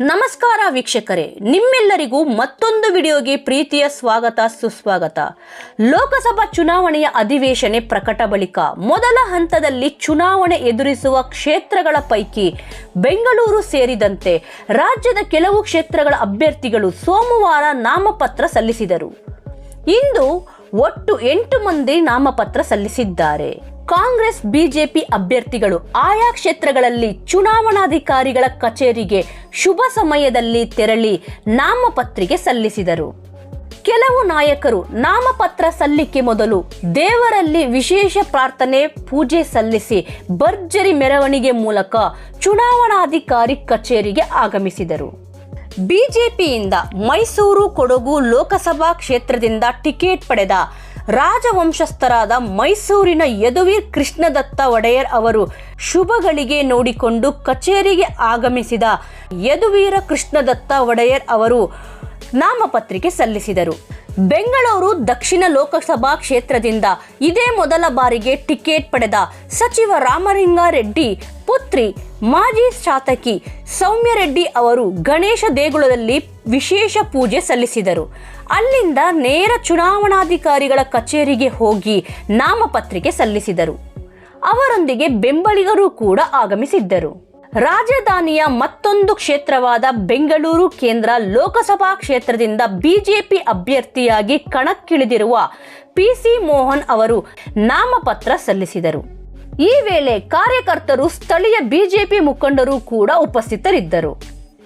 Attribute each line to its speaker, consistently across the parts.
Speaker 1: ನಮಸ್ಕಾರ ವೀಕ್ಷಕರೇ, ನಿಮ್ಮೆಲ್ಲರಿಗೂ ಮತ್ತೊಂದು ವಿಡಿಯೋಗೆ ಪ್ರೀತಿಯ ಸ್ವಾಗತ, ಸುಸ್ವಾಗತ. ಲೋಕಸಭಾ ಚುನಾವಣೆಯ ಅಧಿವೇಶನೆ ಪ್ರಕಟ ಬಳಿಕ ಮೊದಲ ಹಂತದಲ್ಲಿ ಚುನಾವಣೆ ಎದುರಿಸುವ ಕ್ಷೇತ್ರಗಳ ಪೈಕಿ ಬೆಂಗಳೂರು ಸೇರಿದಂತೆ ರಾಜ್ಯದ ಕೆಲವು ಕ್ಷೇತ್ರಗಳ ಅಭ್ಯರ್ಥಿಗಳು ಸೋಮವಾರ ನಾಮಪತ್ರ ಸಲ್ಲಿಸಿದರು. ಇಂದು ಒಟ್ಟು ಎಂಟು ಮಂದಿ ನಾಮಪತ್ರ ಸಲ್ಲಿಸಿದ್ದಾರೆ. ಕಾಂಗ್ರೆಸ್ ಬಿಜೆಪಿ ಅಭ್ಯರ್ಥಿಗಳು ಆಯಾ ಕ್ಷೇತ್ರಗಳಲ್ಲಿ ಚುನಾವಣಾಧಿಕಾರಿಗಳ ಕಚೇರಿಗೆ ಶುಭ ಸಮಯದಲ್ಲಿ ತೆರಳಿ ನಾಮಪತ್ರಿಕೆ ಸಲ್ಲಿಸಿದರು. ಕೆಲವು ನಾಯಕರು ನಾಮಪತ್ರ ಸಲ್ಲಿಕೆ ಮೊದಲು ದೇವರಲ್ಲಿ ವಿಶೇಷ ಪ್ರಾರ್ಥನೆ, ಪೂಜೆ ಸಲ್ಲಿಸಿ ಭರ್ಜರಿ ಮೆರವಣಿಗೆ ಮೂಲಕ ಚುನಾವಣಾಧಿಕಾರಿ ಕಚೇರಿಗೆ ಆಗಮಿಸಿದರು. ಬಿಜೆಪಿಯಿಂದ ಮೈಸೂರು ಕೊಡಗು ಲೋಕಸಭಾ ಕ್ಷೇತ್ರದಿಂದ ಟಿಕೆಟ್ ಪಡೆದ ರಾಜವಂಶಸ್ಥರಾದ ಮೈಸೂರಿನ ಯದುವೀರ್ ಕೃಷ್ಣದತ್ತ ಒಡೆಯರ್ ಅವರು ಶುಭಗಳಿಗೆ ನೋಡಿಕೊಂಡು ಕಚೇರಿಗೆ ಆಗಮಿಸಿದ ಯದುವೀರ ಕೃಷ್ಣದತ್ತ ಒಡೆಯರ್ ಅವರು ನಾಮಪತ್ರಿಕೆ ಸಲ್ಲಿಸಿದರು. ಬೆಂಗಳೂರು ದಕ್ಷಿಣ ಲೋಕಸಭಾ ಕ್ಷೇತ್ರದಿಂದ ಇದೇ ಮೊದಲ ಬಾರಿಗೆ ಟಿಕೆಟ್ ಪಡೆದ ಸಚಿವ ರಾಮಲಿಂಗಾರೆಡ್ಡಿ ಪುತ್ರಿ ಮಾಜಿ ಶಾಸಕಿ ಸೌಮ್ಯರೆಡ್ಡಿ ಅವರು ಗಣೇಶ ದೇಗುಲದಲ್ಲಿ ವಿಶೇಷ ಪೂಜೆ ಸಲ್ಲಿಸಿದರು. ಅಲ್ಲಿಂದ ನೇರ ಚುನಾವಣಾಧಿಕಾರಿಗಳ ಕಚೇರಿಗೆ ಹೋಗಿ ನಾಮಪತ್ರಿಕೆ ಸಲ್ಲಿಸಿದರು. ಅವರೊಂದಿಗೆ ಬೆಂಬಲಿಗರು ಕೂಡ ಆಗಮಿಸಿದ್ದರು. ರಾಜಧಾನಿಯ ಮತ್ತೊಂದು ಕ್ಷೇತ್ರವಾದ ಬೆಂಗಳೂರು ಕೇಂದ್ರ ಲೋಕಸಭಾ ಕ್ಷೇತ್ರದಿಂದ ಬಿಜೆಪಿ ಅಭ್ಯರ್ಥಿಯಾಗಿ ಕಣಕ್ಕಿಳಿದಿರುವ ಪಿಸಿ ಮೋಹನ್ ಅವರು ನಾಮಪತ್ರ ಸಲ್ಲಿಸಿದರು. ಈ ವೇಳೆ ಕಾರ್ಯಕರ್ತರು ಸ್ಥಳೀಯ ಬಿಜೆಪಿ ಮುಖಂಡರು ಕೂಡ ಉಪಸ್ಥಿತರಿದ್ದರು.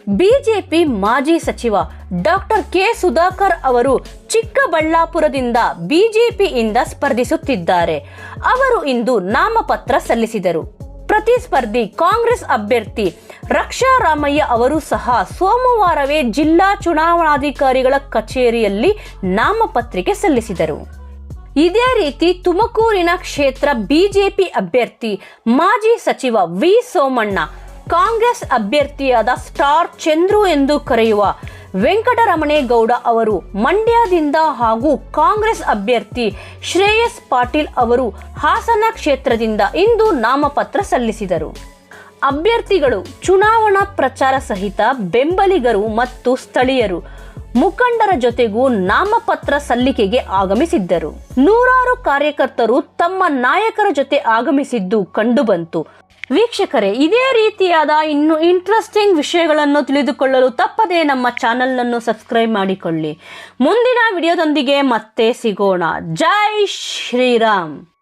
Speaker 1: ಬಿಜೆಪಿ ಮಾಜಿ ಸಚಿವ ಡಾಕ್ಟರ್ ಕೆ. ಸುಧಾಕರ್ ಅವರು ಚಿಕ್ಕಬಳ್ಳಾಪುರದಿಂದ ಬಿಜೆಪಿಯಿಂದ ಸ್ಪರ್ಧಿಸುತ್ತಿದ್ದಾರೆ. ಅವರು ಇಂದು ನಾಮಪತ್ರ ಸಲ್ಲಿಸಿದರು. ಪ್ರತಿಸ್ಪರ್ಧಿ ಕಾಂಗ್ರೆಸ್ ಅಭ್ಯರ್ಥಿ ರಕ್ಷಾ ರಾಮಯ್ಯ ಅವರು ಸಹ ಸೋಮವಾರವೇ ಜಿಲ್ಲಾ ಚುನಾವಣಾಧಿಕಾರಿಗಳ ಕಚೇರಿಯಲ್ಲಿ ನಾಮಪತ್ರಿಕೆ ಸಲ್ಲಿಸಿದರು. ಇದೇ ರೀತಿ ತುಮಕೂರಿನ ಕ್ಷೇತ್ರ ಬಿಜೆಪಿ ಅಭ್ಯರ್ಥಿ ಮಾಜಿ ಸಚಿವ ವಿ ಸೋಮಣ್ಣ, ಕಾಂಗ್ರೆಸ್ ಅಭ್ಯರ್ಥಿಯಾದ ಸ್ಟಾರ್ ಚಂದ್ರು ಎಂದು ಕರೆಯುವ ವೆಂಕಟರಮಣೇಗೌಡ ಅವರು, ಮಂಡ್ಯದಿಂದ ಹಾಗೂ ಕಾಂಗ್ರೆಸ್ ಅಭ್ಯರ್ಥಿ ಶ್ರೇಯಸ್ ಪಾಟೀಲ್ ಅವರು ಹಾಸನ ಕ್ಷೇತ್ರದಿಂದ ಇಂದು ನಾಮಪತ್ರ ಸಲ್ಲಿಸಿದರು. ಅಭ್ಯರ್ಥಿಗಳು ಚುನಾವಣಾ ಪ್ರಚಾರ ಸಹಿತ ಬೆಂಬಲಿಗರು ಮತ್ತು ಸ್ಥಳೀಯರು ಮುಖಂಡರ ಜೊತೆಗೂ ನಾಮಪತ್ರ ಸಲ್ಲಿಕೆಗೆ ಆಗಮಿಸಿದ್ದರು. ನೂರಾರು ಕಾರ್ಯಕರ್ತರು ತಮ್ಮ ನಾಯಕರ ಜೊತೆ ಆಗಮಿಸಿದ್ದು ಕಂಡುಬಂತು. ವೀಕ್ಷಕರೇ, ಇದೇ ರೀತಿಯಾದ ಇನ್ನು ಇಂಟ್ರೆಸ್ಟಿಂಗ್ ವಿಷಯಗಳನ್ನು ತಿಳಿದುಕೊಳ್ಳಲು ತಪ್ಪದೇ ನಮ್ಮ ಚಾನಲನ್ನು ಸಬ್ಸ್ಕ್ರೈಬ್ ಮಾಡಿಕೊಳ್ಳಿ. ಮುಂದಿನ ವಿಡಿಯೋದೊಂದಿಗೆ ಮತ್ತೆ ಸಿಗೋಣ. ಜೈ ಶ್ರೀರಾಮ್.